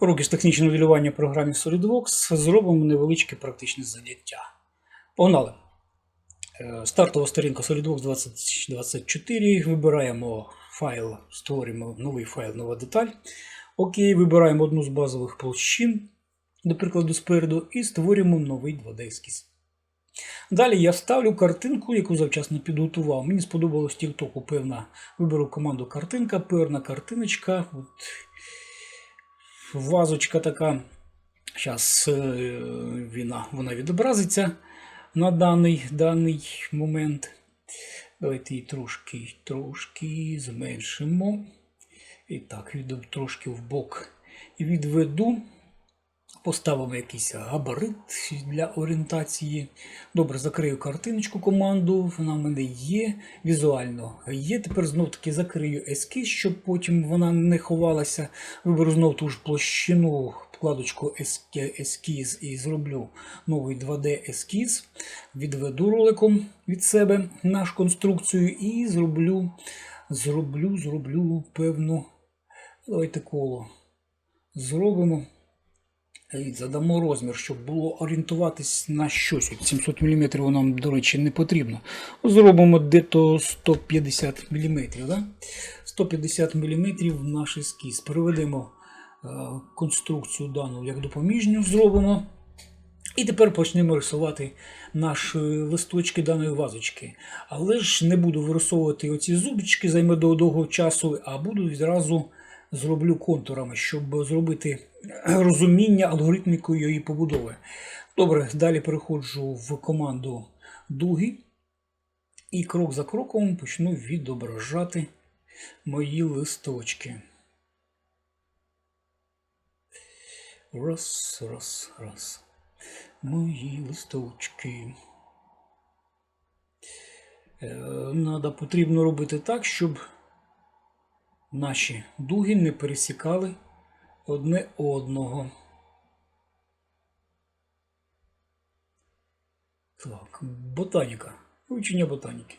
Уроки з технічного моделювання в програмі SolidWorks зробимо невеличке практичне заняття. Погнали! Е, Стартова сторінка SolidWorks 2024. Вибираємо файл, створюємо новий файл, нова деталь. Окей, вибираємо одну з базових площин, до прикладу, спереду, і створюємо новий 2D-ескіз. Далі я ставлю картинку, яку завчасно підготував. Мені сподобалось TikTok, певна. Виберу команду картинка, певна картиночка. От. Вазочка така. Зараз вона, вона відобразиться на даний, даний момент. Давайте її трошки, трошки зменшимо. І так, трошки в бок відведу. Поставимо якийсь габарит для орієнтації. Добре, закрию картиночку команду. Вона в мене є. Візуально є. Тепер знов таки закрию ескіз, щоб потім вона не ховалася. Виберу знов ту ж площину, вкладочку ескіз і зроблю новий 2D ескіз. Відведу роликом від себе нашу конструкцію і зроблю, зроблю, зроблю певну. Давайте коло зробимо. Задамо розмір, щоб було орієнтуватись на щось. 700 мм нам, до речі, не потрібно. Зробимо дето 150 мм. Да? 150 мм наш ескіз. Переведемо е, конструкцію дану як допоміжню, зробимо. І тепер почнемо рисувати наші листочки даної вазочки. Але ж не буду вирисовувати оці зубчики, займе до довгого часу, а буду відразу зроблю контурами, щоб зробити розуміння алгоритміку її побудови. Добре, далі переходжу в команду дуги і крок за кроком почну відображати мої листочки. Раз, раз, раз. Мої листочки. Е, Надо потрібно робити так, щоб наші дуги не пересікали одне одного. Так, ботаніка. Вивчення ботаніки.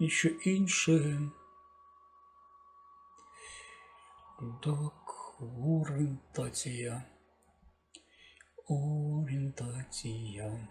Ніщо інше. Так, орієнтація. Орієнтація.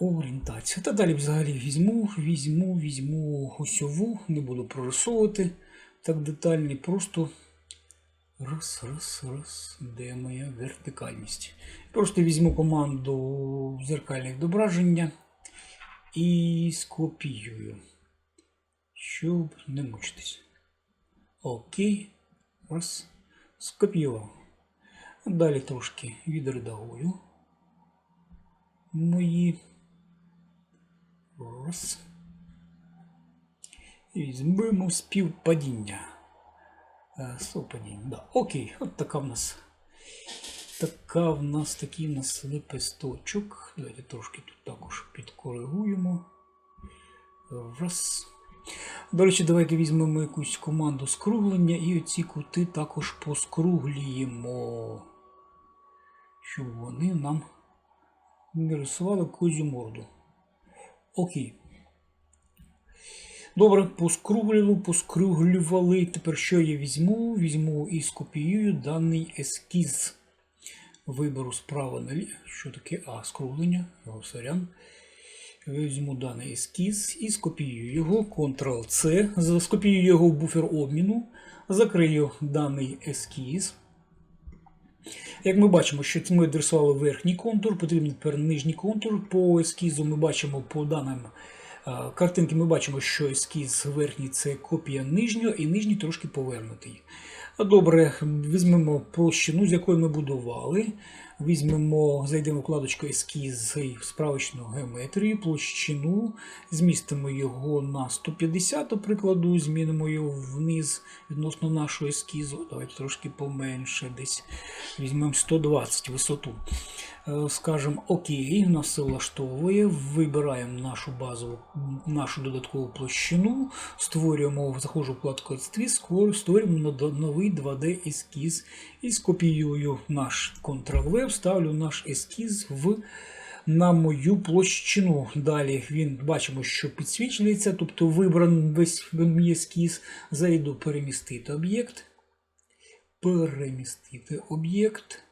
Орієнтація. Та далі взагалі візьму, візьму, візьму осьову, не буду прорисовувати так детально, просто раз, раз, раз, де моя вертикальність. Просто візьму команду зеркальне відображення і скопіюю, щоб не мучитись. Окей, раз, скопіював. Далі трошки відредагую мої. Раз. І візьмемо співпадіння. Е, Совпадіння. Да. Окей, от така в нас. Така в нас такий в нас лепесточок. Давайте трошки тут також підкоригуємо. Раз. До речі, давайте візьмемо якусь команду скруглення і оці кути також поскруглюємо, щоб вони нам не рисували козю морду. Окей. Добре, поскруглювали, поскруглювали. Тепер що я візьму? Візьму і скопіюю даний ескіз. Виберу справа наліво. Що таке? А, скруглення. Сорян. Візьму даний ескіз і скопіюю його. Ctrl-C. Скопіюю його в буфер обміну. Закрию даний ескіз. Як ми бачимо, що ми адресували верхній контур, потрібен тепер нижній контур. По ескізу ми бачимо по даним картинки, ми бачимо, що ескіз верхній це копія нижнього, і нижній трошки повернутий. Добре, візьмемо площину, з якої ми будували. Візьмемо, зайдемо в вкладочку ескіз справочну геометрію, площину, змістимо його на 150, до прикладу, змінимо його вниз відносно нашого ескізу. Давайте трошки поменше, десь візьмемо 120 висоту. Е, Скажемо ОК, нас все влаштовує. Вибираємо нашу базову, нашу додаткову площину, створюємо, заходжу вкладку створюємо новий 2D ескіз і скопіюю наш Ctrl-V, вставлю наш ескіз в на мою площину. Далі він бачимо, що підсвічується, тобто вибраний весь мій ескіз. Зайду перемістити об'єкт. перемістити об'єкт.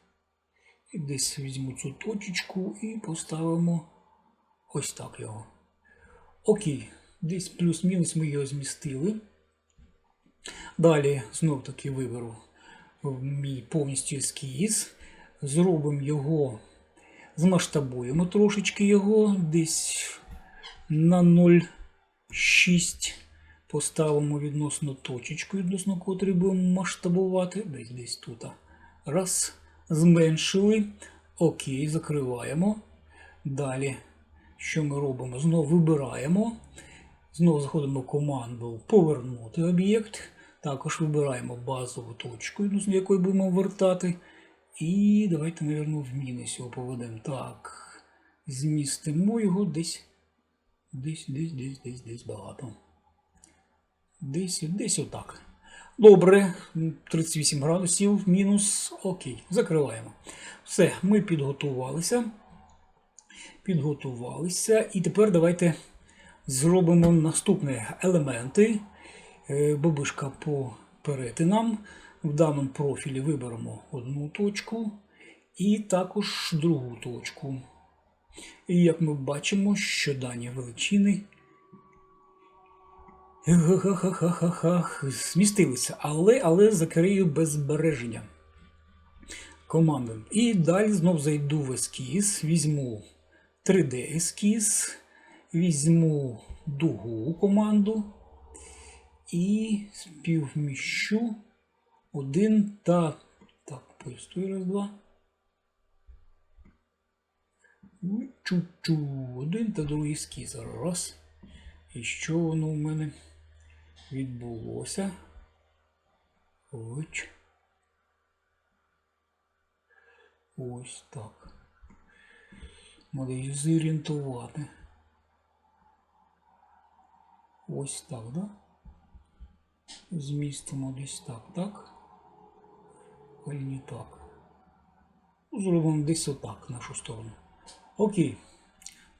І десь візьму цю точечку і поставимо ось так його. Окей, десь плюс-мінус ми його змістили. Далі знов таки виберу мій повністю ескіз. Зробимо його, змасштабуємо трошечки його, десь на 0,6 поставимо відносно точечку, відносно котрої будемо масштабувати. Десь десь тут. Раз. Зменшили. Окей, закриваємо. Далі, що ми робимо? Знову вибираємо. Знову заходимо в команду Повернути об'єкт. Також вибираємо базову точку, відносно якої будемо вертати. І давайте, мабуть, в мінус його поведемо. Так. Змістимо його десь. Десь, десь, десь, десь, десь багато. Десь, десь отак. Добре, 38 градусів, мінус. Окей, закриваємо. Все, ми підготувалися. Підготувалися. І тепер давайте зробимо наступні елементи. Е, Бабишка по перетинам. В даному профілі виберемо одну точку і також другу точку. І як ми бачимо, що дані величини. Змістилися, але але закрию без збереження команди. І далі знов зайду в ескіз, візьму 3D ескіз, візьму дугу команду і співміщу один та. Так, поїстую раз, два. Чу-чу. Один та другий ескіз. Раз. І що воно у мене? відбулося. Ось. Ось так. Треба її зорієнтувати. Ось так, да? Змістимо десь так, так? Ой, не так. Зробимо десь отак нашу сторону. Окей.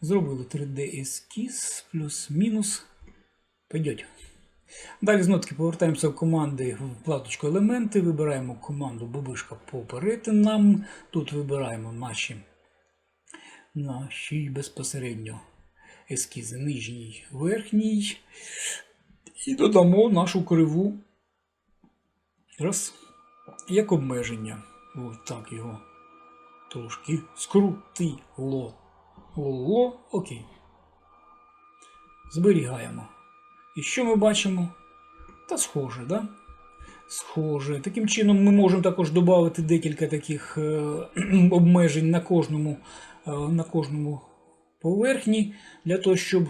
Зробили 3D ескіз плюс-мінус. Пойдете. Далі знову таки повертаємося в команди в вкладочку елементи, вибираємо команду Бабишка по перетинам. Тут вибираємо наші наші безпосередньо ескізи нижній, верхній. І додамо нашу криву раз, як обмеження. Ось так його трошки скрутило. Ло, окей. Зберігаємо. І що ми бачимо? Та схоже, да? Схоже. Таким чином ми можемо також додати декілька таких е, обмежень на кожному, е, на кожному поверхні, для того, щоб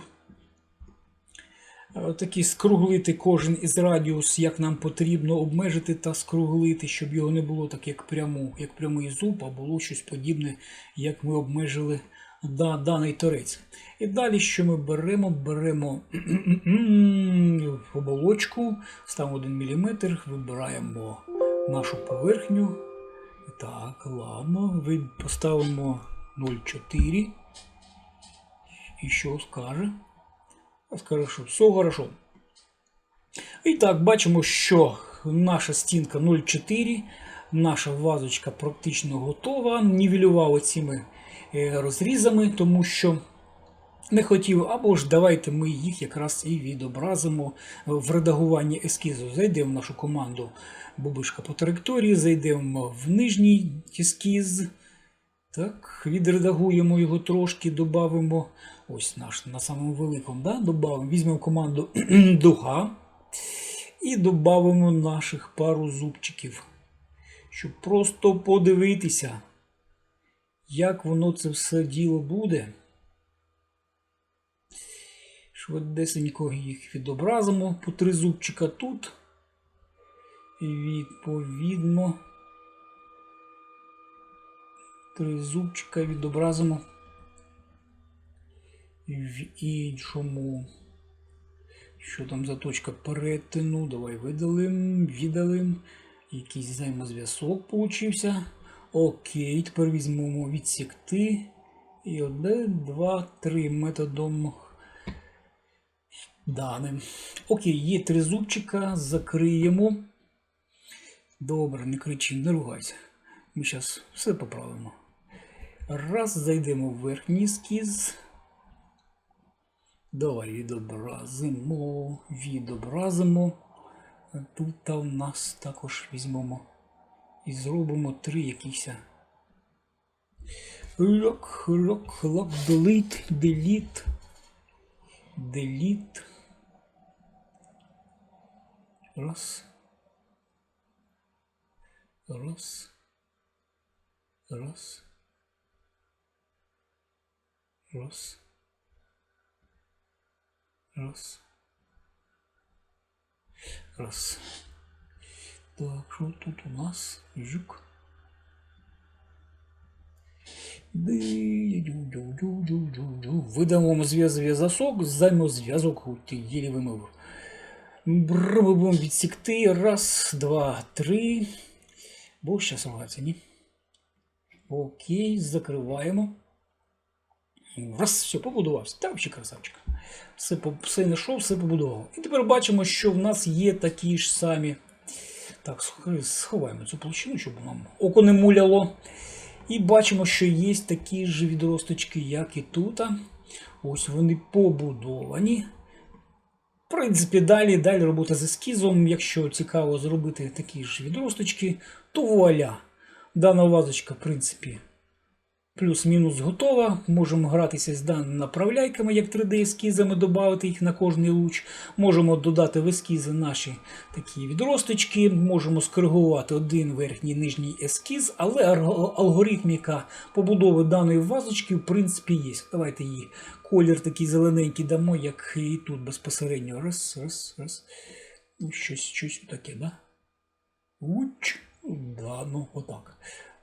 е, такі скруглити кожен із радіус, як нам потрібно обмежити та скруглити, щоб його не було так, як пряму, як прямий зуб, а було щось подібне, як ми обмежили да, даний торець. І далі, що ми беремо? Беремо оболочку, ставимо 1 мм, вибираємо нашу поверхню. Так, ладно, поставимо 0,4. І що скаже? Скаже, що все хорошо. І так, бачимо, що наша стінка 0,4, наша вазочка практично готова. Нівелював цими Е, розрізами, тому що не хотів, або ж давайте ми їх якраз і відобразимо в редагуванні ескізу. Зайдемо в нашу команду Бубишка по траєкторії, зайдемо в нижній ескіз. Так, Відредагуємо його трошки, додамо ось наш на самому великому. да, добавимо, Візьмемо команду дуга і додамо наших пару зубчиків, щоб просто подивитися. Як воно це все діло буде? Швидесенько їх відобразимо по три зубчика тут. І відповідно три зубчика відобразимо в іншому. Що там за точка перетину? Давай видалим, віддалим. Якийсь взаємозв'язок получився. Окей, тепер візьмемо відсікти. І один, два, три методом даним. Окей, є три зубчика, закриємо. Добре, не кричи, не ругайся. Ми зараз все поправимо. Раз, зайдемо в верхній ескіз. Давай відобразимо, відобразимо. Тут у нас також візьмемо і зробимо три якісь. Лок, лок, лок, деліт, деліт, деліт. Раз. Раз. Раз. Раз. Раз. Раз. Так, що тут у нас? Жук. Видамо зв'язок, займо зв'язок, ти єлі вимив. Будемо відсікти. Раз, два, три. Бо зараз ругатися, ні? Окей, закриваємо. Раз, все, побудувався. Там ще красавчик. Все, все знайшов, все побудував. І тепер бачимо, що в нас є такі ж самі. Так, сховаємо цю площину, щоб нам око не муляло. І бачимо, що є такі ж відросточки, як і тут. Ось вони побудовані. В принципі, далі, далі робота з ескізом. Якщо цікаво зробити такі ж відросточки, то вуаля. Дана вазочка, в принципі, плюс-мінус готова. Можемо гратися з даними направляйками, як 3D-ескізами, додати їх на кожний луч. Можемо додати в ескізи наші такі відросточки, можемо скоригувати один верхній нижній ескіз, але алгоритміка побудови даної вазочки, в принципі, є. Давайте її колір такий зелененький дамо, як і тут безпосередньо. Раз, раз, раз. Щось, щось таке, да? Уч. Да, ну, отак.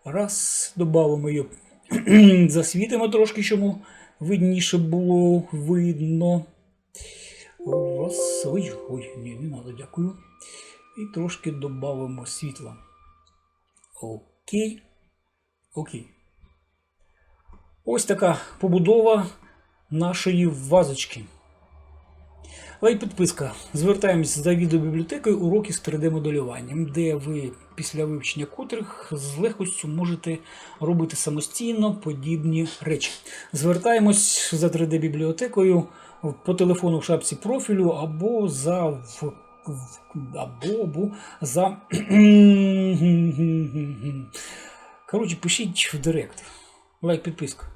Раз, додамо її, засвітимо трошки, щоб видніше було видно. Раз, ой, ой, ні, не треба, дякую. І трошки додамо світла. Окей. Окей. Ось така побудова нашої вазочки. Лайк підписка. Звертаємось за відеобібліотекою уроки з 3D-моделюванням, де ви після вивчення котрих з легкостю можете робити самостійно подібні речі. Звертаємось за 3D-бібліотекою по телефону в шапці профілю або за або, або за. Коротше, пишіть в директ. Лайк, підписка.